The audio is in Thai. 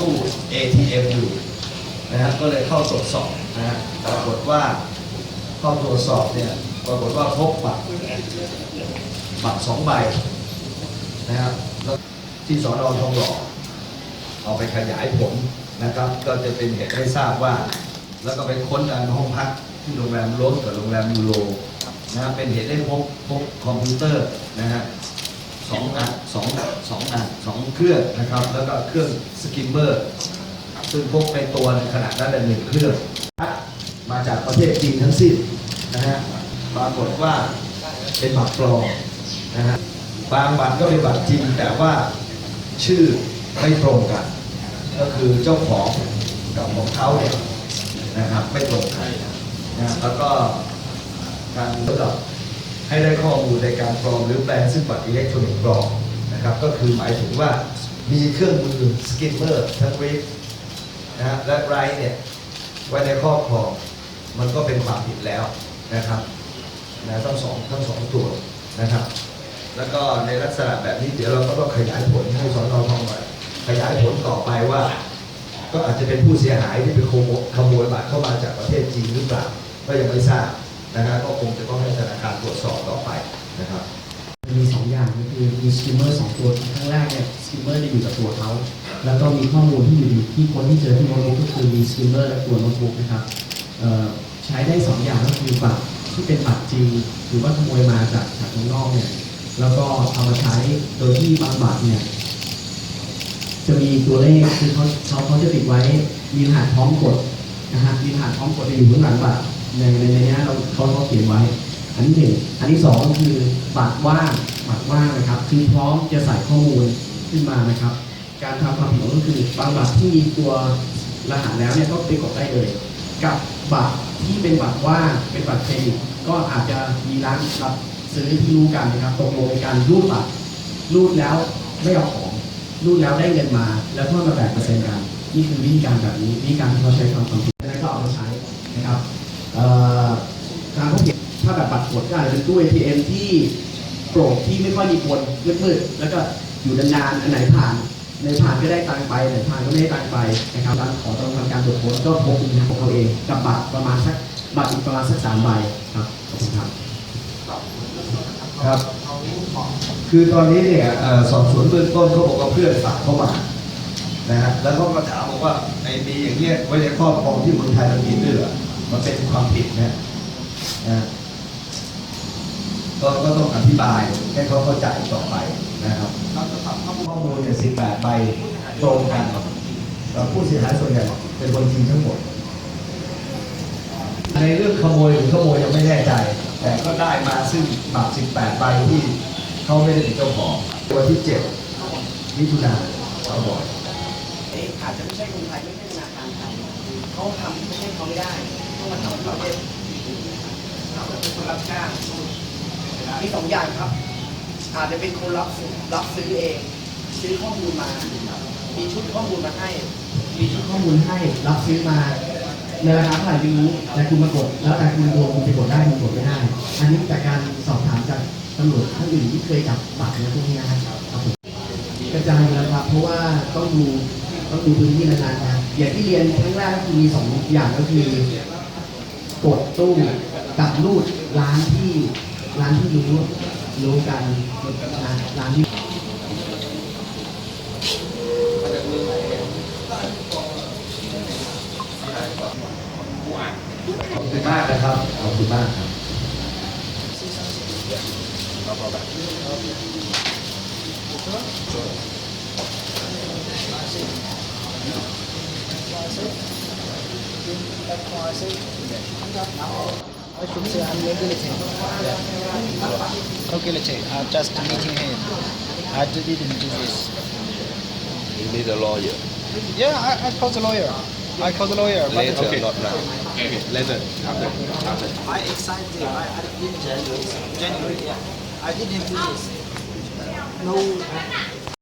ตู้ ATM อยู่นะฮะก็เลยเข้าตรวจสอบนะฮะปรากฏว่าเข้าตรวจสอบเนี่ยปรากฏว่าพบบัตรบัตรสองใบนะครับแล้วที่สอนอทองหล่อเอาไปขยายผลนะครับ ก็จะเป็นเหตุให้ทราบว่า แล้วก็ไปค้นการห้องพักที่โรงแรมโรสกับโรงแรมยูโรนะฮะเป็นเหตุให้พบพบคอมพิวเตอร์นะฮะ สองอันสองสองอันสองเครื่องนะครับ แล้วก็เครื่องสกิมเมอร์ ซึ่งพกในตัวในขณะนั้นเป็นหนึ่งเครื่อง มาจากประเทศจีนทั้งสิ้นนะฮะปรากฏว่าเป็นบัตรปลอมนะฮะบางบัตรก็เป็นบัตรจริงแต่ว่าชื่อไม่ตรงกัน ก็คือเจ้าของกับของเขาเนี่ยนะครับไม่ตรงกันนะฮะแล้วก็การระดับ ให้ได้ข้อมูลในการปลอมหรือแปลงซึ่งบัตรอิเล็กทรอนิกส์ปลอมนะครับก็คือหมายถึงว่ามีเครื่องมือสกิมเมอร์ทั้งริฟนะฮะและไรเนี่ยไว้ในครอบครองมันก็เป็นความผิดแล้วนะครับนะทั้งสองทั้งสองตัวนะครับ แล้วก็ในลักษณะแบบนี้เดี๋ยวเราก็ต้องขยายผลให้สอนอทองหน่อยขยายผลต่อไปว่า ก็อาจจะเป็นผู้เสียหายที่ไปขโมยขโมยบัตรเข้ามาจากประเทศจีนหรือเปล่าก็ยังไม่ทราบ นะครับก็คงจะต้องให้ธนาคารตรวจสอบต่อไปนะครับมีสองอย่างก็คือมีสกิมเมอร์สองตัวครั้งแรกเนี่ยสกิมเมอร์จะอยู่กับตัวเขาแล้วก็มีข้อมูลที่อยู่ที่คนที่เจอที่โน้ตบุ๊กก็คือมีสกิมเมอร์และตัวโน้ตบุ๊กนะครับเอ่อใช้ได้สองอย่างก็คือบัตรที่เป็นบัตรจริงหรือว่าขโมยมาจากจากข้างนอกเนี่ยแล้วก็เอามาใช้โดยที่บางบัตรเนี่ยจะมีตัวเลขคือเขาเขาเขาจะติดไว้มีรหัสพร้อมกดนะฮะมีรหัสพร้อมกดจะอยู่ข้างหลังบัตร ในในในนี้เราเขาเขาเขียนไว้ อันที่หนึ่งอันที่สองก็คือบัตรว่างบัตรว่างนะครับ คือพร้อมจะใส่ข้อมูลขึ้นมานะครับ การทำความผิดก็คือบางบัตรที่มีตัวรหัสแล้วเนี่ยก็ไปกดได้เลย กับบัตรที่เป็นบัตรว่างเป็นบัตรเครดิตก็อาจจะมีร้านรับซื้อที่รู้กันนะครับตกลงในการรูดบัตรรูดแล้วไม่เอาของรูดแล้วได้เงินมา แล้วก็มาแบ่งเปอร์เซ็นต์กัน นี่คือวิธีการแบบนี้วิธีการที่เขาใช้ทำความผิดแล้วก็เอามาใช้นะครับเอ่อการพบเห็น ถ้าแบบบัตรกดก็อาจจะเป็นตู้ ATM ที่โปร่งที่ไม่ค่อยมีคนมืดๆแล้วก็อยู่นานๆอันไหนผ่านในผ่านก็ได้ตังไปไหนผ่านก็ไม่ได้ตังไปนะครับร้านขอต้องทำการตรวจค้นก็พบเงินของเขาเองกับบัตรประมาณสักบัตรอีกประมาณสักสามใบครับขอบคุณครับครับ คือตอนนี้เนี่ยสอบสวนเบื้องต้นเขาบอกว่าเพื่อนฝากเข้ามานะฮะแล้วเขาก็ถามบอกว่าไอ้มีอย่างเงี้ยไว้ในครอบครองที่เมืองไทยมันมีด้วยเหรอมันเป็นความผิดนะนะ ก็ก็ต้องอธิบายให้เขาเข้าใจต่อไปนะครับข้อมูลเนี่ย18ใบตรงกันแล้วผู้เสียหายส่วนใหญ่เป็นคนจีนทั้งหมด ในเรื่องขโมยหรือขโมยยังไม่แน่ใจ แต่ก็ได้มาซึ่งบัตร18ใบที่เขาไม่ได้เป็นเจ้าของวันที่7มิถุนาเขาบอกเอ๊ะอาจจะไม่ใช่คนไทยไม่ใช่ธนาคารไทยเขาทำไม่ใช่เขาไม่ได้ต้องมาทำที่ประเทศเขาเป็นคนรับจ้าง มีสองอย่างครับ อาจจะเป็นคนรับซื้อรับซื้อเอง ซื้อข้อมูลมา มีชุดข้อมูลมาให้ มีชุดข้อมูลให้รับซื้อมาในราคาเท่าไหร่ไม่รู้แต่คุณมากด แล้วแต่คุณดวคุณจะกดได้คุณกดไม่ได้ อันนี้จากการสอบถามจากตำรวจท่านอื่นที่เคยจับบัตรนะพวกนี้นะครับกระจายแล้วครับ เพราะว่าต้องดูต้องดูพื้นที่นานๆนะอย่างที่เรียนครั้งแรกก็คือมีสองอย่างก็คือกดตู้กับรูดร้านที่ ร้านที่รู้รู้กันนะร้านที่ขอบคุณมากนะครับ ขอบคุณมากครับ Okay, let's say, I'm just meeting him. I didn't do this. You need a lawyer. Yeah, I, I called the lawyer. I called the lawyer. But Later, okay. not now. Okay. Later. After. After. I excited. I, I did January. January, yeah. I didn't do this. No